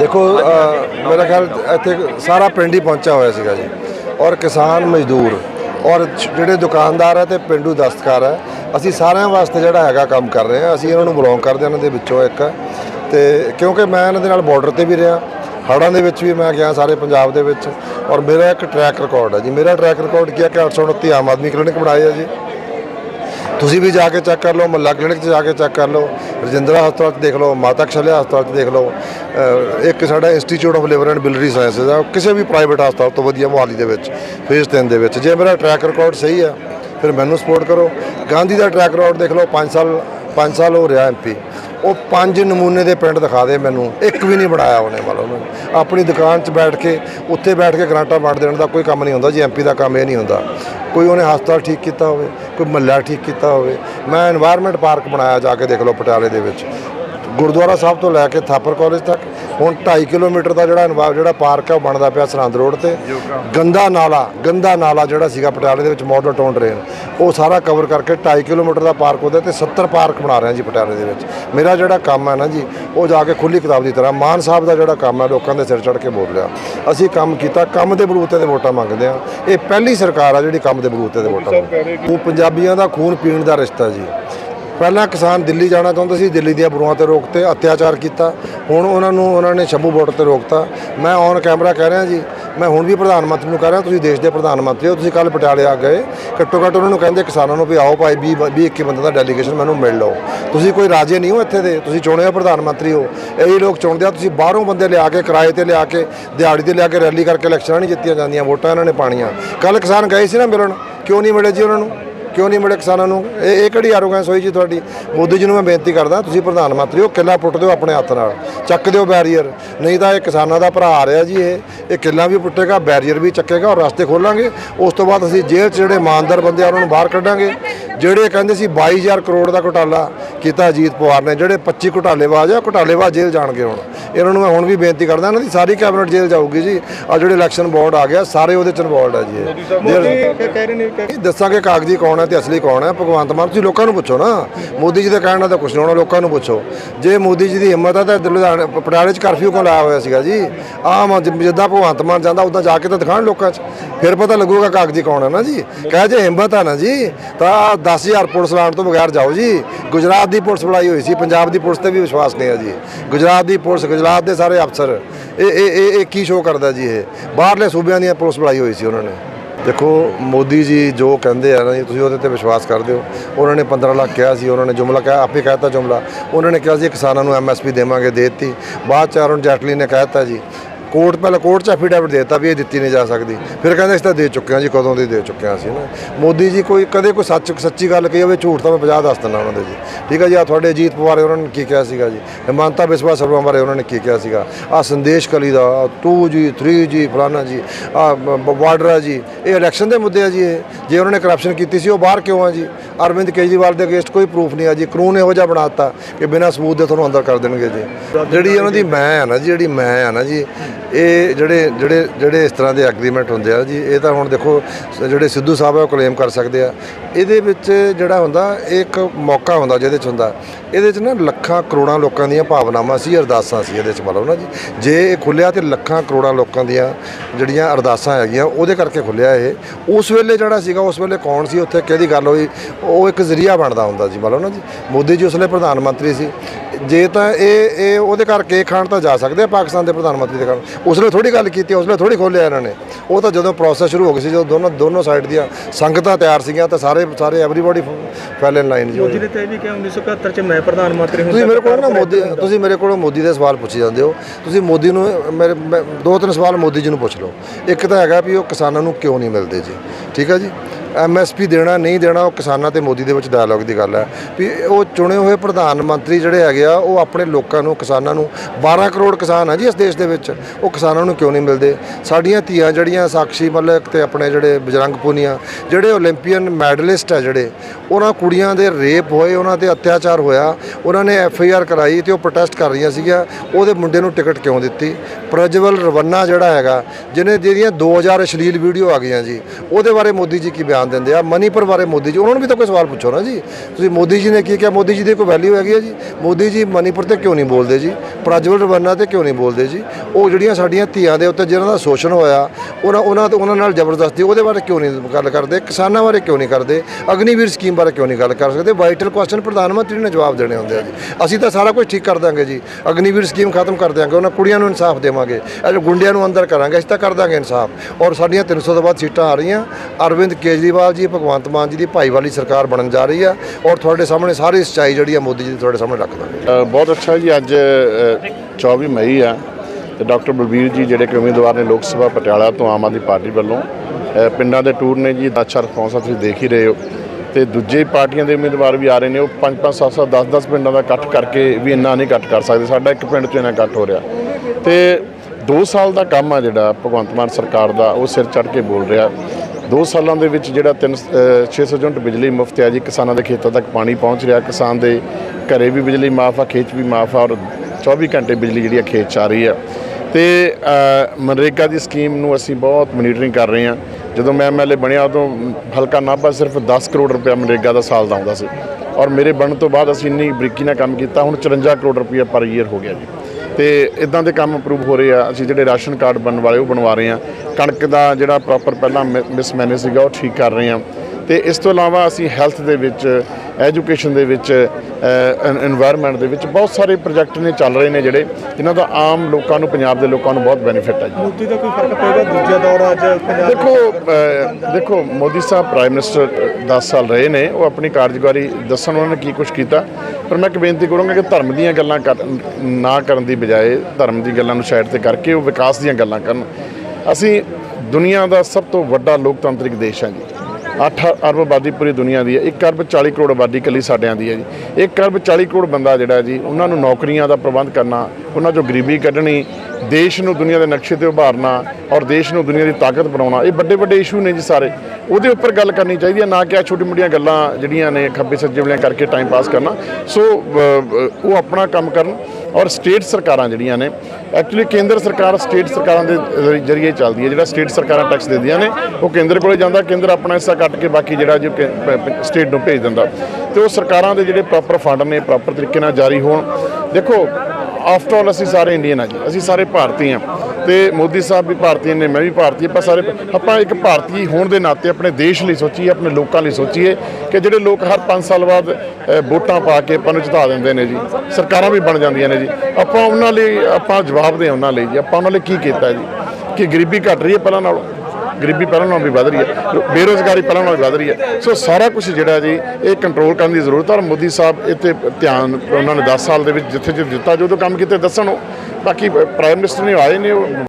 ਦੇਖੋ ਮੇਰਾ ਖਿਆਲ ਇੱਥੇ ਸਾਰਾ ਪਿੰਡ ਹੀ ਪਹੁੰਚਿਆ ਹੋਇਆ ਸੀਗਾ ਜੀ। ਔਰ ਕਿਸਾਨ ਮਜ਼ਦੂਰ, ਔਰ ਜਿਹੜੇ ਦੁਕਾਨਦਾਰ ਹੈ ਤੇ ਪਿੰਡੂ ਦਸਤਕਾਰ ਹੈ, ਅਸੀਂ ਸਾਰਿਆਂ ਵਾਸਤੇ ਜਿਹੜਾ ਹੈਗਾ ਕੰਮ ਕਰ ਰਹੇ ਹਾਂ। ਅਸੀਂ ਇਹਨਾਂ ਨੂੰ ਬਿਲੋਂਗ ਕਰਦੇ ਹਾਂ, ਇਹਨਾਂ ਦੇ ਵਿੱਚੋਂ ਇੱਕ। ਤੇ ਕਿਉਂਕਿ ਮੈਂ ਇਹਨਾਂ ਦੇ ਨਾਲ ਬਾਰਡਰ ਤੇ ਵੀ ਰਿਹਾ, ਹੜ੍ਹਾਂ ਦੇ ਵਿੱਚ ਵੀ ਮੈਂ ਗਿਆ ਸਾਰੇ ਪੰਜਾਬ ਦੇ ਵਿੱਚ। ਔਰ ਮੇਰਾ ਇੱਕ ਟਰੈਕ ਰਿਕਾਰਡ ਹੈ ਜੀ। ਮੇਰਾ ਟਰੈਕ ਰਿਕਾਰਡ ਕੀ ਹੈ ਕਿ 829 ਆਮ ਆਦਮੀ ਕਲੀਨਿਕ ਬਣਾਏ ਆ ਜੀ। ਤੁਸੀਂ ਵੀ ਜਾ ਕੇ ਚੈੱਕ ਕਰ ਲਓ ਮੱਲਾ ਕਲੀਨਿਕ 'ਚ ਜਾ ਕੇ ਚੈੱਕ ਕਰ ਲਓ, ਰਜਿੰਦਰਾ ਹਸਪਤਾਲ 'ਚ ਦੇਖ ਲਓ, ਮਾਤਾ ਕਸ਼ਲਿਆ ਹਸਪਤਾਲ 'ਚ ਦੇਖ ਲਓ ਇੱਕ ਸਾਡਾ institute of liver and biliary sciences ਆ, ਕਿਸੇ ਵੀ ਪ੍ਰਾਈਵੇਟ ਹਸਪਤਾਲ ਤੋਂ ਵਧੀਆ ਮੁਹਾਲੀ ਦੇ ਵਿੱਚ ਫੇਜ਼ 3 ਦੇ ਵਿੱਚ। ਜੇ ਮੇਰਾ ਟਰੈਕ ਰਿਕਾਰਡ ਸਹੀ ਆ, ਫਿਰ ਮੈਨੂੰ ਸਪੋਰਟ ਕਰੋ। ਗਾਂਧੀ ਦਾ ਟਰੈਕ ਰਿਕਾਰਡ ਦੇਖ ਲਓ 5 ਸਾਲ 5 ਸਾਲ ਹੋ ਰਿਹਾ ਐਮਪੀ ਉਹ ਪੰਜ ਨਮੂਨੇ ਦੇ ਪਿੰਡ ਦਿਖਾ ਦੇ ਮੈਨੂੰ। ਇੱਕ ਵੀ ਨਹੀਂ ਬਣਾਇਆ ਉਹਨੇ ਮਤਲਬ ਉਹਨੇ। ਆਪਣੀ ਦੁਕਾਨ 'ਚ ਬੈਠ ਕੇ, ਉੱਥੇ ਬੈਠ ਕੇ ਗ੍ਰਾਂਟਾਂ ਵੰਡ ਦੇਣ ਦਾ ਕੋਈ ਕੰਮ ਨਹੀਂ ਹੁੰਦਾ ਜੀ ਐਮਪੀ ਦਾ ਕੰਮ ਇਹ ਨਹੀਂ ਹੁੰਦਾ। ਕੋਈ ਉਹਨੇ ਹਸਪਤਾਲ ਠੀਕ ਕੀਤਾ ਹੋਵੇ, ਕੋਈ ਮੱਲਾ ਠੀਕ ਕੀਤਾ ਹੋਵੇ। ਮੈਂ এনवायरमेंट ਪਾਰਕ ਬਣਾਇਆ ਜਾ ਕੇ ਦੇਖ ਲਓ ਪਟਿਆਲੇ ਦੇ ਵਿੱਚ। ਗੁਰਦੁਆਰਾ ਸਾਹਿਬ ਤੋਂ ਲੈ ਕੇ ਥਾਪਰ ਕਾਲਜ ਤੱਕ ਹੁਣ 2.5 ਕਿਲੋਮੀਟਰ ਦਾ ਜਿਹੜਾ envi- ਜਿਹੜਾ ਪਾਰਕ ਹੈ ਉਹ ਬਣਦਾ ਪਿਆ ਸਰਹੰਦ ਰੋਡ ਤੇ। ਗੰਦਾ ਨਾਲਾ ਗੰਦਾ ਨਾਲਾ ਜਿਹੜਾ ਸੀਗਾ ਪਟਿਆਲੇ ਦੇ ਵਿੱਚ ਮਾਡਲ ਟਾਊਨ ਡਰੇਨ ਉਹ ਸਾਰਾ ਕਵਰ ਕਰਕੇ 2.5 ਕਿਲੋਮੀਟਰ ਦਾ ਪਾਰਕ ਉਹਦੇ ਤੇ 70 ਪਾਰਕ ਬਣਾ ਰਹੇ ਹਾਂ ਜੀ ਪਟਿਆਲੇ ਦੇ ਵਿੱਚ। ਮੇਰਾ ਜਿਹੜਾ ਕੰਮ ਹੈ ਨਾ ਜੀ ਉਹ ਜਾ ਕੇ ਖੁੱਲੀ ਕਿਤਾਬ ਦੀ ਤਰ੍ਹਾਂ ਮਾਨ ਸਾਹਿਬ ਦਾ ਜਿਹੜਾ ਕੰਮ ਹੈ ਲੋਕਾਂ ਦੇ ਸਿਰ ਚੜ੍ਹ ਕੇ ਬੋਲ ਰਿਹਾ। ਅਸੀਂ ਕੰਮ ਕੀਤਾ ਕੰਮ ਦੇ ਬਲੂਤੇ ਤੇ ਵੋਟਾਂ ਮੰਗਦੇ ਆ ਇਹ ਪਹਿਲੀ ਸਰਕਾਰ ਆ ਜਿਹੜੀ ਕੰਮ ਦੇ ਬਲੂਤੇ ਤੇ ਵੋਟਾਂ ਉਹ ਪੰਜਾਬੀਆਂ ਦਾ ਖੂਨ ਪੀਣ ਦਾ ਰਿਸ਼ਤਾ ਜੀ। ਪਹਿਲਾਂ ਕਿਸਾਨ ਦਿੱਲੀ ਜਾਣਾ ਚਾਹੁੰਦੇ ਸੀ, ਦਿੱਲੀ ਦੀਆਂ ਬਰੂਆਂ ਤੇ ਰੋਕਤੇ, ਅਤਿਆਚਾਰ ਕੀਤਾ। ਹੁਣ ਉਹਨਾਂ ਨੂੰ, ਉਹਨਾਂ ਨੇ ਸ਼ੰਭੂ ਬਾਰਡਰ ਤੇ ਰੋਕਤਾ। ਮੈਂ ਔਨ ਕੈਮਰਾ ਕਹਿ ਰਿਹਾ ਜੀ, ਮੈਂ ਹੁਣ ਵੀ ਪ੍ਰਧਾਨ ਮੰਤਰੀ ਨੂੰ ਕਹਿ ਰਿਹਾ, ਤੁਸੀਂ ਦੇਸ਼ ਦੇ ਪ੍ਰਧਾਨ ਮੰਤਰੀ ਹੋ, ਤੁਸੀਂ ਕੱਲ ਪਟਿਆਲੇ ਆ ਗਏ। ਘੱਟੋ ਘੱਟ ਉਹਨਾਂ ਨੂੰ ਕਹਿੰਦੇ ਕਿਸਾਨਾਂ ਨੂੰ ਵੀ ਆਓ ਭਾਈ 20 ਵੀਹ 21 ਬੰਦੇ ਦਾ ਡੈਲੀਗੇਸ਼ਨ ਮੈਨੂੰ ਮਿਲ ਲਓ। ਤੁਸੀਂ ਕੋਈ ਰਾਜੇ ਨਹੀਂ ਹੋ ਇੱਥੇ ਦੇ, ਤੁਸੀਂ ਚੁਣੇ ਹੋ ਪ੍ਰਧਾਨ ਮੰਤਰੀ ਹੋ। ਇਹੀ ਲੋਕ ਚੁਣਦੇ ਆ, ਤੁਸੀਂ ਬਾਹਰੋਂ ਬੰਦੇ ਲਿਆ ਕੇ, ਕਿਰਾਏ ਤੇ ਲਿਆ ਕੇ, ਦਿਹਾੜੀ ਤੇ ਲਿਆ ਕੇ ਰੈਲੀ ਕਰਕੇ ਇਲੈਕਸ਼ਨਾਂ ਨਹੀਂ ਜਿੱਤੀਆਂ ਜਾਂਦੀਆਂ, ਵੋਟਾਂ ਇਹਨਾਂ ਨੇ ਪਾਣੀਆਂ ਕੱਲ ਕਿਸਾਨ ਗਏ ਸੀ ਨਾ ਮਿਲਣ, ਕਿਉਂ ਨਹੀਂ ਮਿਲੇ ਜੀ ਉਹਨਾਂ ਨੂੰ? ਕਿਉਂ ਨਹੀਂ ਮਿਲੇ ਕਿਸਾਨਾਂ ਨੂੰ? ਇਹ ਇਹ ਕਿਹੜੀ ਆਰੋਗੈਂਸ ਹੋਈ ਜੀ ਤੁਹਾਡੀ? ਮੋਦੀ ਜੀ ਨੂੰ ਮੈਂ ਬੇਨਤੀ ਕਰਦਾ ਤੁਸੀਂ ਪ੍ਰਧਾਨ ਮੰਤਰੀ ਹੋ ਕਿੱਲਾ ਪੁੱਟ ਦਿਓ ਆਪਣੇ ਹੱਥ ਨਾਲ। ਚੱਕ ਦਿਓ ਬੈਰੀਅਰ। ਨਹੀਂ ਤਾਂ ਇਹ ਕਿਸਾਨਾਂ ਦਾ ਭਰਾ ਆ ਰਿਹਾ ਜੀ ਇਹ। ਇਹ ਕਿੱਲਾ ਵੀ ਪੁੱਟੇਗਾ ਬੈਰੀਅਰ ਵੀ ਚੱਕੇਗਾ ਔਰ ਰਸਤੇ ਖੋਲਾਂਗੇ। ਉਸ ਤੋਂ ਬਾਅਦ ਅਸੀਂ ਜੇਲ੍ਹ 'ਚ ਜਿਹੜੇ ਇਮਾਨਦਾਰ ਬੰਦੇ ਆ ਉਹਨਾਂ ਨੂੰ ਬਾਹਰ ਕੱਢਾਂਗੇ। ਜਿਹੜੇ ਕਹਿੰਦੇ ਸੀ 22000 ਕਰੋੜ ਦਾ ਘੁਟਾਲਾ ਕੀਤਾ ਅਜੀਤ ਪਵਾਰ ਨੇ ਜਿਹੜੇ 25 ਘੁਟਾਲੇਬਾਜ਼ ਆ ਘੁਟਾਲੇਬਾਜ਼ ਜੇਲ੍ਹ ਜਾਣਗੇ ਹੁਣ। ਇਹਨਾਂ ਨੂੰ ਮੈਂ ਹੁਣ ਵੀ ਬੇਨਤੀ ਕਰਦਾ ਇਹਨਾਂ ਦੀ ਸਾਰੀ ਕੈਬਨਿਟ ਜੇਲ੍ਹ ਜਾਊਗੀ ਜੀ। ਆ ਜਿਹੜੇ ਇਲੈਕਸ਼ਨ ਬੋਰਡ ਆ ਗਿਆ ਸਾਰੇ ਉਹਦੇ ਚ ਇਨਵੋਲਡ ਆ ਜੀ ਇਹ। ਮੋਦੀ ਕਹਿ ਰਹੇ ਨੇ ਕਿ ਇਹ ਦੱਸਾਂਗੇ ਕਾਗਜ਼ੀ ਕੌਣ ਹੈ ਤੇ ਅਸਲੀ ਕੌਣ ਹੈ? ਭਗਵੰਤ ਮਾਨ, ਤੁਸੀਂ ਲੋਕਾਂ ਨੂੰ ਪੁੱਛੋ ਨਾ। ਮੋਦੀ ਜੀ ਦੇ ਕਹਿਣ ਨਾਲ ਤਾਂ ਕੁਝ ਨਹੀਂ ਹੋਣਾ, ਲੋਕਾਂ ਨੂੰ ਪੁੱਛੋ। ਜੇ ਮੋਦੀ ਜੀ ਦੀ ਹਿੰਮਤ ਹੈ ਤਾਂ ਲੁਧਿਆਣੇ, ਪਟਿਆਲੇ 'ਚ ਕਰਫਿਊ ਕਿਉਂ ਲਾਇਆ ਹੋਇਆ ਸੀਗਾ ਜੀ? ਆਮ ਜ- ਜਿੱਦਾਂ ਭਗਵੰਤ ਮਾਨ ਜਾਂਦਾ, ਉਦਾਂ ਜਾ ਕੇ ਤਾਂ ਦਿਖਾਣ ਲੋਕਾਂ 'ਚ। ਫਿਰ ਪਤਾ ਲੱਗੂਗਾ ਕਾਗਜ਼ੀ ਕੌਣ ਹੈ ਨਾ ਜੀ। ਕਹੇ ਜੇ ਹਿੰਮਤ ਹੈ ਨਾ ਜੀ, ਤਾਂ 10000 ਪੁਲਿਸ ਲਾਉਣ ਤੋਂ ਬਗੈਰ ਜਾਓ ਜੀ। ਗੁਜਰਾਤ ਦੀ ਪੁਲਿਸ ਬੁਲਾਈ ਹੋਈ ਸੀ, ਪੰਜਾਬ ਦੀ ਪੁਲਿਸ ਤੇ ਵੀ ਵਿਸ਼ਵਾਸ ਨਹੀਂ ਹੈ ਜੀ। ਗੁਜਰਾਤ ਦੀ ਪੁਲਿਸ, ਗੁਜਰਾਤ ਦੇ ਸਾਰੇ ਅਫਸਰ, ਇਹ ਇਹ ਇਹ ਇਹ ਕੀ ਸ਼ੋਅ ਕਰਦਾ ਜੀ ਇਹ? ਬਾਹਰਲੇ ਸੂਬਿਆਂ ਦੀਆਂ ਪੁਲਿਸ ਬੁਲਾਈ ਹੋਈ ਸੀ ਉਹਨਾਂ ਨੇ। ਦੇਖੋ, ਮੋਦੀ ਜੀ ਜੋ ਕਹਿੰਦੇ ਆ ਨਾ ਜੀ, ਤੁਸੀਂ ਉਹਦੇ ਤੇ ਵਿਸ਼ਵਾਸ ਕਰਦੇ ਹੋ। ਉਹਨਾਂ ਨੇ 15 ਲੱਖ ਕਿਹਾ ਸੀ, ਉਹਨਾਂ ਨੇ ਜੁਮਲਾ ਕਿਹਾ, ਆਪੇ ਕਹਿਤਾ ਜੁਮਲਾ। ਉਹਨਾਂ ਨੇ ਕਿਹਾ ਸੀ ਕਿਸਾਨਾਂ ਨੂੰ ਐਮਐਸਪੀ ਦੇਵਾਂਗੇ ਦੇਤੀ। ਬਾਅਦ ਚ ਅਰੁਣ ਜੈਟਲੀ ਨੇ ਕਹਿਤਾ ਜੀ ਕੋਰਟ ਪਹਿਲਾਂ ਕੋਰਟ ਚ ਐਫੀਡੈਵਿਟ ਦਿੱਤਾ ਵੀ ਇਹ ਦਿੱਤੀ ਨਹੀਂ ਜਾ ਸਕਦੀ। ਫਿਰ ਕਹਿੰਦੇ ਅਸੀਂ ਤਾਂ ਦੇ ਚੁੱਕੇ ਹਾਂ ਜੀ, ਕਦੋਂ ਦੀ ਦੇ ਚੁੱਕੇ ਹਾਂ ਅਸੀਂ ਨਾ। ਮੋਦੀ ਜੀ ਕੋਈ ਕਦੇ ਕੋਈ ਸੱਚ, ਸੱਚੀ ਗੱਲ ਕਹੀ ਹੋਵੇ, ਝੂਠ ਤਾਂ ਮੈਂ 50 ਦੱਸ ਦਿੰਦਾ ਉਹਨਾਂ ਦੇ ਜੀ। ਠੀਕ ਹੈ ਜੀ, ਆ ਤੁਹਾਡੇ ਅਜੀਤ ਪਵਾਰ ਉਹਨਾਂ ਨੇ ਕੀ ਕਿਹਾ ਸੀਗਾ ਜੀ? ਹਿਮੰਤਾ ਬਿਸਵਾ ਸਰਮਾ ਬਾਰੇ ਉਹਨਾਂ ਨੇ ਕੀ ਕਿਹਾ ਸੀਗਾ? ਆ ਸੰਦੇਸ਼ ਕਲੀ ਦਾ 2 ਜੀ 3 ਜੀ, ਫਲਾਨਾ ਜੀ, ਆ ਬਾਰਡਰ ਆ ਜੀ, ਇਹ ਇਲੈਕਸ਼ਨ ਦੇ ਮੁੱਦੇ ਆ ਜੀ ਇਹ। ਜੇ ਉਹਨਾਂ ਨੇ ਕਰਪਸ਼ਨ ਕੀਤੀ ਸੀ, ਉਹ ਬਾਹਰ ਕਿਉਂ ਆ ਜੀ? ਅਰਵਿੰਦ ਕੇਜਰੀਵਾਲ ਦੇ ਅਗੇਂਸਟ ਕੋਈ ਪ੍ਰੂਫ ਨਹੀਂ ਆ ਜੀ। ਕਾਨੂੰਨ ਇਹੋ ਜਿਹਾ ਬਣਾਤਾ ਕਿ ਬਿਨਾਂ ਸਬੂਤ ਦੇ ਤੁਹਾਨੂੰ ਅੰਦਰ ਕਰ ਦੇਣਗੇ ਜੀ। ਜਿਹੜੀ ਉਹਨਾਂ ਦੀ ਮੈਂ ਆ ਨਾ ਜੀ, ਜਿਹੜੀ ਮੈਂ ਆ ਨਾ ਜੀ ਇਹ ਜਿਹੜੇ ਜਿਹੜੇ ਜਿਹੜੇ ਇਸ ਤਰ੍ਹਾਂ ਦੇ ਐਗਰੀਮੈਂਟ ਹੁੰਦੇ ਆ ਜੀ, ਇਹ ਤਾਂ ਹੁਣ ਦੇਖੋ, ਜਿਹੜੇ ਸਿੱਧੂ ਸਾਹਿਬ ਆ, ਉਹ ਕਲੇਮ ਕਰ ਸਕਦੇ ਆ। ਇਹਦੇ ਵਿੱਚ ਜਿਹੜਾ ਹੁੰਦਾ, ਇਹ ਇੱਕ ਮੌਕਾ ਹੁੰਦਾ ਜਿਹਦੇ ਚ ਹੁੰਦਾ, ਇਹਦੇ ਚ ਨਾ ਲੱਖਾਂ ਕਰੋੜਾਂ ਲੋਕਾਂ ਦੀਆਂ ਭਾਵਨਾਵਾਂ ਸੀ, ਅਰਦਾਸਾਂ ਸੀ ਇਹਦੇ ਚ ਮਤਲਬ ਨਾ ਜੀ। ਜੇ ਇਹ ਖੁੱਲਿਆ ਤੇ ਲੱਖਾਂ ਕਰੋੜਾਂ ਲੋਕਾਂ ਦੀਆਂ ਜਿਹੜੀਆਂ ਅਰਦਾਸਾਂ ਹੈਗੀਆਂ, ਉਹਦੇ ਕਰਕੇ ਖੁੱਲਿਆ ਇਹ। ਉਸ ਵੇਲੇ ਜਿਹੜਾ ਸੀਗਾ, ਉਸ ਵੇਲੇ ਕੌਣ ਸੀ? ਉੱਥੇ ਕਿਹਦੀ ਗੱਲ ਹੋਈ? ਉਹ ਇੱਕ ਜ਼ਰੀਆ ਬਣਦਾ ਹੁੰਦਾ ਜੀ ਮਤਲਬ ਨਾ ਜੀ। ਮੋਦੀ ਜੀ ਉਸ ਵੇਲੇ ਪ੍ਰਧਾਨ ਮੰਤਰੀ ਸੀ। ਜੇ ਤਾਂ ਇਹ ਇਹ ਉਹਦੇ ਕਰਕੇ ਖਾਣ ਤਾਂ ਜਾ ਸਕਦੇ ਆ ਪਾਕਿਸਤਾਨ ਦੇ ਪ੍ਰਧਾਨ ਮੰਤਰੀ ਦੇ ਕਾਰਨ ਉਸ ਵੇਲੇ ਥੋੜੀ ਗੱਲ ਕੀਤੀ ਉਸ ਵੇਲੇ ਥੋੜੀ ਖੋਲਿਆ ਇਹਨਾਂ ਨੇ। ਉਹ ਤਾਂ ਜਦੋਂ ਪ੍ਰੋਸੈਸ ਸ਼ੁਰੂ ਹੋ ਗਿਆ ਸੀ ਜਦੋਂ ਦੋਨੋਂ ਦੋਨੋਂ ਸਾਈਡ ਦੀਆਂ ਸੰਗਤਾਂ ਤਿਆਰ ਸੀਗੀਆਂ ਤਾਂ ਸਾਰੇ ਸਾਰੇ ਐਵਰੀਬਾਡੀ ਫੈਲ ਇਨ ਲਾਈਨ ਜੀ। ਮੋਦੀ ਨੇ ਤਾਂ ਇਹ ਵੀ ਕਿਹਾ 1971 ਚ ਮੈਂ ਪ੍ਰਧਾਨ ਮੰਤਰੀ ਹੁਣ ਤੁਸੀਂ ਮੇਰੇ ਕੋਲ ਨਾ ਮੋਦੀ ਤੁਸੀਂ ਮੇਰੇ ਕੋਲੋਂ ਮੋਦੀ ਦੇ ਸਵਾਲ ਪੁੱਛੀ ਜਾਂਦੇ ਹੋ। ਤੁਸੀਂ ਮੋਦੀ ਨੂੰ ਮੇਰੇ ਦੋ ਤਿੰਨ ਸਵਾਲ ਮੋਦੀ ਜੀ ਨੂੰ ਪੁੱਛ ਲਓ। ਇੱਕ ਤਾਂ ਹੈਗਾ ਵੀ ਉਹ ਕਿਸਾਨਾਂ ਨੂੰ ਕਿਉਂ ਨਹੀਂ ਮਿਲਦੇ ਜੀ। ਠੀਕ ਹੈ ਜੀ? ਐਮਐਸਪੀ ਦੇਣਾ, ਨਹੀਂ ਦੇਣਾ, ਉਹ ਕਿਸਾਨਾਂ ਤੇ ਮੋਦੀ ਦੇ ਵਿੱਚ ਡਾਇਲੋਗ ਦੀ ਗੱਲ ਹੈ। ਵੀ ਉਹ ਚੁਣੇ ਹੋਏ ਪ੍ਰਧਾਨ ਮੰਤਰੀ ਜਿਹੜੇ ਹੈਗੇ ਆ, ਉਹ ਆਪਣੇ ਲੋਕਾਂ ਨੂੰ, ਕਿਸਾਨਾਂ ਨੂੰ 12 ਕਰੋੜ ਕਿਸਾਨ ਆ ਜੀ ਇਸ ਦੇਸ਼ ਦੇ ਵਿੱਚ, ਉਹ ਕਿਸਾਨਾਂ ਨੂੰ ਕਿਉਂ ਨਹੀਂ ਮਿਲਦੇ? ਸਾਡੀਆਂ ਧੀਆਂ ਜਿਹੜੀਆਂ ਸਾਖੀ ਮਲਕ ਤੇ ਆਪਣੇ ਜਿਹੜੇ ਬਜਰੰਗ ਪੂਨੀਆਂ, ਜਿਹੜੇ 올림픽ਨ ਮੈਡਲਿਸਟ ਆ ਜਿਹੜੇ, ਉਹਨਾਂ ਕੁੜੀਆਂ ਦੇ ਰੇਪ ਹੋਏ, ਉਹਨਾਂ ਤੇ ਅਤਿਆਚਾਰ ਹੋਇਆ, ਉਹਨਾਂ ਨੇ ਐਫ ਆਈ ਆਰ ਕਰਾਈ ਤੇ ਉਹ ਪ੍ਰੋਟੈਸਟ ਕਰ ਰਹੀਆਂ ਸੀਗੀਆਂ, ਉਹਦੇ ਮੁੰਡੇ ਨੂੰ ਟਿਕਟ ਕਿਉਂ ਦਿੱਤੀ? ਪ੍ਰਜਵਲ ਰਵੰਨਾ ਜਿਹੜਾ ਹੈਗਾ, ਜਿਹਨੇ ਜਿਹਦੀਆਂ 2000 ਅਸ਼ਲੀਲ ਵੀਡੀਓ ਆ ਗਈਆਂ ਜੀ, ਉਹਦੇ ਬਾਰੇ ਮੋਦੀ ਜੀ ਕੀ ਬਿਆਨ ਬਿਆਨ ਦਿੰਦੇ ਆ ਮਨੀਪੁਰ ਬਾਰੇ ਮੋਦੀ ਜੀ, ਉਹਨਾਂ ਨੂੰ ਵੀ ਤਾਂ ਕੋਈ ਸਵਾਲ ਪੁੱਛੋ ਨਾ ਜੀ। ਤੁਸੀਂ ਮੋਦੀ ਜੀ ਨੇ ਕੀ ਕਿਹਾ? ਮੋਦੀ ਜੀ ਦੀ ਕੋਈ ਵੈਲਿਊ ਹੈਗੀ ਹੈ ਜੀ? ਮੋਦੀ ਜੀ ਮਨੀਪੁਰ ਤੇ ਕਿਉਂ ਨਹੀਂ ਬੋਲਦੇ ਜੀ? ਪ੍ਰਜਵਲ ਰਵੰਨਾ ਤੇ ਕਿਉਂ ਨਹੀਂ ਬੋਲਦੇ ਜੀ? ਉਹ ਜਿਹੜੀਆਂ ਸਾਡੀਆਂ ਧੀਆਂ ਦੇ ਉੱਤੇ ਜਿਹਨਾਂ ਦਾ ਸ਼ੋਸ਼ਣ ਹੋਇਆ, ਉਹਨਾਂ ਉਹਨਾਂ ਤੇ, ਉਹਨਾਂ ਨਾਲ ਜ਼ਬਰਦਸਤੀ, ਉਹਦੇ ਬਾਰੇ ਕਿਉਂ ਨਹੀਂ ਗੱਲ ਕਰਦੇ? ਕਿਸਾਨਾਂ ਬਾਰੇ ਕਿਉਂ ਨਹੀਂ ਕਰਦੇ? ਅਗਨੀਵੀਰ ਸਕੀਮ ਬਾਰੇ ਕਿਉਂ ਨਹੀਂ ਗੱਲ ਕਰ ਸਕਦੇ? ਵਾਈਟਲ ਕੁਐਸਚਨ ਪ੍ਰਧਾਨ ਮੰਤਰੀ ਨੇ ਜਵਾਬ ਦੇਣੇ ਹੁੰਦੇ ਆ ਜੀ। ਅਸੀਂ ਤਾਂ ਸਾਰਾ ਕੁਝ ਠੀਕ ਕਰ ਦਾਂਗੇ ਜੀ। ਅਗਨੀਵੀਰ ਸਕੀਮ ਖਤਮ ਕਰ ਦਿਆਂਗੇ, ਉਹਨਾਂ ਕੁੜੀਆਂ ਨੂੰ ਇਨਸਾਫ ਦੇਵਾਂਗੇ। ਇਹ ਗੁੰਡਿਆਂ ਨੂੰ ਅੰਦਰ ਕਰਾਂਗੇ, ਅਸੀਂ ਤਾਂ ਕਰ ਦਾਂਗੇ ਇਨਸਾਫ। ਔਰ ਸਾਡੀਆਂ 300 ਤੋਂ ਬਾਅਦ ਸੀਟਾਂ ਆ ਰਹੀਆਂ। ਅਰਵਿੰਦ ਕੇਜਰੀਵਾਲ ਜੀ ਭਗਵੰਤ ਮਾਨ ਜੀ ਦੀ ਭਾਈਵਾਲੀ ਸਰਕਾਰ ਬਣਨ ਜਾ ਰਹੀ ਆ ਔਰ ਤੁਹਾਡੇ ਸਾਹਮਣੇ ਸਾਰੀ ਸੱਚਾਈ ਜਿਹੜੀ ਆ ਮੋਦੀ ਜੀ ਦੀ ਤੁਹਾਡੇ ਸਾਹਮਣੇ ਰੱਖ ਦਾਂਗੇ ਬਹੁਤ ਅੱਛਾ ਜੀ ਅੱਜ ਅ, 24 ਮਈ ਆ ਤੇ ਡਾਕਟਰ ਬਲਬੀਰ ਜੀ ਜਿਹੜੇ ਕਿ ਉਮੀਦਵਾਰ ਨੇ ਲੋਕ ਸਭਾ ਪਟਿਆਲਾ ਤੋਂ ਆਮ ਆਦਮੀ ਪਾਰਟੀ ਵੱਲੋਂ। ਪਿੰਡਾਂ ਦੇ ਟੂਰ ਨੇ ਜੀ ਅੱਛਾ ਰਿਸਪੌਂਸ ਆ ਤੁਸੀਂ ਦੇਖ ਹੀ ਰਹੇ ਹੋ। ਤੇ ਦੂਜੇ ਪਾਰਟੀਆਂ ਦੇ ਉਮੀਦਵਾਰ ਵੀ ਆ ਰਹੇ ਨੇ ਉਹ 5 5 7 7 10 10 ਪਿੰਡਾਂ ਦਾ ਇਕੱਠ ਕਰਕੇ ਵੀ ਇੰਨਾ ਨਹੀਂ ਇਕੱਠ ਕਰ ਸਕਦੇ। ਸਾਡਾ ਇੱਕ ਪਿੰਡ 'ਚ ਇੰਨਾ ਇਕੱਠ ਹੋ ਰਿਹਾ। ਤੇ 2 ਸਾਲ ਦਾ ਕੰਮ ਆ ਜਿਹੜਾ ਭਗਵੰਤ ਮਾਨ ਸਰਕਾਰ ਦਾ ਉਹ ਸਿਰ ਚੜ ਕੇ ਬੋਲ ਰਿਹਾ। 2 ਸਾਲਾਂ ਦੇ ਵਿੱਚ ਜਿਹੜਾ 3 600 ਯੂਨਿਟ ਬਿਜਲੀ ਮੁਫਤ ਹੈ ਜੀ, ਕਿਸਾਨਾਂ ਦੇ ਖੇਤਾਂ ਤੱਕ ਪਾਣੀ ਪਹੁੰਚ ਰਿਹਾ, ਕਿਸਾਨ ਦੇ ਘਰੇ ਵੀ ਬਿਜਲੀ ਮਾਫ ਆ, ਖੇਤ ਵੀ ਮਾਫ ਆ, ਔਰ 24 ਘੰਟੇ ਬਿਜਲੀ ਜਿਹੜੀ ਆ ਖੇਤ 'ਚ ਆ ਰਹੀ ਆ। ਤੇ ਮਨਰੇਗਾ ਦੀ ਸਕੀਮ ਨੂੰ ਅਸੀਂ ਬਹੁਤ ਮੋਨੀਟਰਿੰਗ ਕਰ ਰਹੇ ਹਾਂ। ਜਦੋਂ ਮੈਂ ਐਮਐਲਏ ਬਣਿਆ, ਉਦੋਂ ਹਲਕਾ ਨਾਭਾ ਸਿਰਫ 10 ਕਰੋੜ ਰੁਪਏ ਮਨਰੇਗਾ ਦਾ ਸਾਲ ਦਾ ਆਉਂਦਾ ਸੀ। ਔਰ ਮੇਰੇ ਬਣਨ ਤੋਂ ਬਾਅਦ ਅਸੀਂ ਇੰਨੀ ਬਰੀਕੀ ਨਾਲ ਕੰਮ ਕੀਤਾ, ਹੁਣ 54 ਕਰੋੜ ਰੁਪਏ ਪਰ ਈਅਰ ਹੋ ਗਿਆ ਜੀ। ਤੇ ਇਦਾਂ ਦੇ ਕੰਮ ਅਪਰੂਵ ਹੋ ਰਹੇ ਆ। ਅਸੀਂ ਜਿਹੜੇ ਰਾਸ਼ਨ ਕਾਰਡ ਬਣਨ ਵਾਲੇ ਉਹ ਬਣਵਾ ਰਹੇ ਆ। ਕਣਕ ਦਾ ਜਿਹੜਾ ਪ੍ਰੋਪਰ ਪਹਿਲਾਂ ਮਿਸਮੈਨੇਜ ਸੀਗਾ ਉਹ ਠੀਕ ਕਰ ਰਹੇ ਆ। ਤੇ ਇਸ ਤੋਂ ਇਲਾਵਾ ਅਸੀਂ ਹੈਲਥ ਦੇ ਵਿੱਚ ਐਜੂਕੇਸ਼ਨ ਦੇ ਵਿੱਚ এনवायरमेंट ਦੇ ਵਿੱਚ ਬਹੁਤ ਸਾਰੇ ਪ੍ਰੋਜੈਕਟ ਨੇ ਚੱਲ ਰਹੇ ਨੇ ਜਿਹੜੇ ਜਿਨ੍ਹਾਂ ਦਾ ਆਮ ਲੋਕਾਂ ਨੂੰ ਪੰਜਾਬ ਦੇ ਲੋਕਾਂ ਨੂੰ ਬਹੁਤ ਬੈਨੀਫਿਟ ਹੈ ਜੀ। ਮੋਦੀ ਦਾ ਕੋਈ ਫ਼ਰਕ ਪਏਗਾ ਦੂਜਾ ਦੌਰ ਅੱਜ ਪੰਜਾਬ ਦੇਖੋ ਦੇਖੋ ਮੋਦੀ ਸਾਹਿਬ ਪ੍ਰਾਈਮ ਮਿਨਿਸਟਰ 10 ਸਾਲ ਰਹੇ ਨੇ। ਉਹ ਆਪਣੀ ਕਾਰਜਗੁਜ਼ਾਰੀ ਦੱਸਣ ਉਹਨਾਂ ਨੇ ਕੀ ਕੁਝ ਕੀਤਾ। ਪਰ ਮੈਂ ਇੱਕ ਬੇਨਤੀ ਕਰੂੰਗਾ ਕਿ ਧਰਮ ਦੀਆਂ ਗੱਲਾਂ ਕਰ- ਨਾ ਕਰਨ ਦੀ ਬਜਾਏ ਧਰਮ ਦੀ ਗੱਲਾਂ ਨੂੰ ਸਾਈਡ ਤੇ ਕਰਕੇ ਉਹ ਵਿਕਾਸ ਦੀਆਂ ਗੱਲਾਂ ਕਰਨ। ਅਸੀਂ ਦੁਨੀਆ ਦਾ ਸਭ ਤੋਂ ਵੱਡਾ ਲੋਕਤੰਤਰਿਕ ਦੇਸ਼ ਹਾਂ ਜੀ। 8 ਅਰਬ ਆਬਾਦੀ ਪੂਰੀ ਦੁਨੀਆ ਦੀ ਹੈ 1 ਅਰਬ 40 ਕਰੋੜ ਆਬਾਦੀ ਇਕੱਲੀ ਸਾਡਿਆਂ ਦੀ ਹੈ ਜੀ। 1 ਅਰਬ 40 ਕਰੋੜ ਬੰਦਾ ਜਿਹੜਾ ਜੀ, ਉਹਨਾਂ ਨੂੰ ਨੌਕਰੀਆਂ ਦਾ ਪ੍ਰਬੰਧ ਕਰਨਾ ਉਹਨਾਂ ਚੋਂ ਗਰੀਬੀ ਕੱਢਣੀ, ਦੇਸ਼ ਨੂੰ ਦੁਨੀਆ ਦੇ ਨਕਸ਼ੇ ਤੇ ਉਭਾਰਨਾ ਔਰ ਦੇਸ਼ ਨੂੰ ਦੁਨੀਆ ਦੀ ਤਾਕਤ ਬਣਾਉਣਾ, ਇਹ ਵੱਡੇ ਵੱਡੇ ਇਸ਼ੂ ਨੇ ਜੀ ਸਾਰੇ। ਉਹਦੇ ਉੱਪਰ ਗੱਲ ਕਰਨੀ ਚਾਹੀਦੀ ਹੈ, ਨਾ ਕਿ ਆ ਛੋਟੀ ਮੋਟੀਆਂ ਗੱਲਾਂ ਜਿਹੜੀਆਂ ਨੇ ਖੱਬੇ ਸੱਜੇ ਵਾਲਿਆਂ ਕਰਕੇ ਟਾਈਮ ਪਾਸ ਕਰਨਾ। ਸੋ ਉਹ ਆਪਣਾ ਕੰਮ ਕਰਨ ਔਰ ਸਟੇਟ ਸਰਕਾਰਾਂ ਜਿਹੜੀਆਂ ਨੇ ਐਕਚੁਅਲੀ ਕੇਂਦਰ ਸਰਕਾਰ ਸਟੇਟ ਸਰਕਾਰਾਂ ਦੇ ਜ਼ਰੀਏ ਚੱਲਦੀ ਹੈ। ਜਿਹੜਾ ਸਟੇਟ ਸਰਕਾਰਾਂ ਟੈਕਸ ਦਿੰਦੀਆਂ ਨੇ, ਉਹ ਕੇਂਦਰ ਕੋਲੇ ਜਾਂਦਾ, ਕੇਂਦਰ ਆਪਣਾ ਹਿੱਸਾ ਕੱਟ ਕੇ ਬਾਕੀ ਜਿਹੜਾ ਜੋ ਸਟੇਟ ਨੂੰ ਭੇਜ ਦਿੰਦਾ। ਤੇ ਉਹ ਸਰਕਾਰਾਂ ਦੇ ਜਿਹੜੇ ਪ੍ਰੋਪਰ ਫੰਡ ਨੇ ਪ੍ਰੋਪਰ ਤਰੀਕੇ ਨਾਲ ਜਾਰੀ ਹੋਣ। ਦੇਖੋ ਆਫਟਰ ਆਲ ਅਸੀਂ ਸਾਰੇ ਇੰਡੀਅਨ ਆ ਜੀ। ਅਸੀਂ ਸਾਰੇ ਭਾਰਤੀ ਆ ਤੇ ਮੋਦੀ ਸਾਹਿਬ ਵੀ ਭਾਰਤੀ ਨੇ, ਮੈਂ ਵੀ ਭਾਰਤੀ ਆਪਾਂ ਸਾਰੇ ਆਪਾਂ ਇੱਕ ਭਾਰਤੀ ਹੋਣ ਦੇ ਨਾਤੇ ਆਪਣੇ ਦੇਸ਼ ਲਈ ਸੋਚੀਏ, ਆਪਣੇ ਲੋਕਾਂ ਲਈ ਸੋਚੀਏ ਕਿ ਜਿਹੜੇ ਲੋਕ ਹਰ 5 ਸਾਲ ਬਾਅਦ ਵੋਟਾਂ ਪਾ ਕੇ ਆਪਾਂ ਨੂੰ ਜਿਤਾ ਦਿੰਦੇ ਨੇ ਜੀ। ਸਰਕਾਰਾਂ ਵੀ ਬਣ ਜਾਂਦੀਆਂ ਨੇ ਜੀ। ਆਪਾਂ ਉਹਨਾਂ ਲਈ, ਆਪਾਂ ਜਵਾਬ ਦੇ ਉਹਨਾਂ ਲਈ ਜੀ। ਆਪਾਂ ਉਹਨਾਂ ਲਈ ਕੀ ਕੀਤਾ ਜੀ? ਕਿ ਗਰੀਬੀ ਘਟ ਰਹੀ ਹੈ ਪਹਿਲਾਂ ਨਾਲੋਂ। ਗਰੀਬੀ ਪਹਿਲਾਂ ਨਾਲੋਂ ਵੀ ਵੱਧ ਰਹੀ ਹੈ, ਬੇਰੋਜ਼ਗਾਰੀ ਪਹਿਲਾਂ ਨਾਲੋਂ ਵੀ ਵੱਧ ਰਹੀ ਹੈ। ਸੋ ਸਾਰਾ ਕੁਝ ਜਿਹੜਾ ਜੀ, ਇਹ ਕੰਟਰੋਲ ਕਰਨ ਦੀ ਜ਼ਰੂਰਤ ਹੈ ਔਰ ਮੋਦੀ ਸਾਹਿਬ ਇੱਥੇ ਧਿਆਨ ਉਹਨਾਂ ਨੇ 10 ਸਾਲ ਦੇ ਵਿੱਚ ਜਿੱਥੇ ਜਿੱਥੇ ਦਿੱਤਾ ਜੋ ਜੋ ਕੰਮ ਕੀਤੇ ਦੱਸਣ ਉਹ। ਬਾਕੀ ਪ੍ਰਾਈਮ ਮਿਨਿਸਟਰ ਨੇ ਆਏ ਨੇ ਉਹ।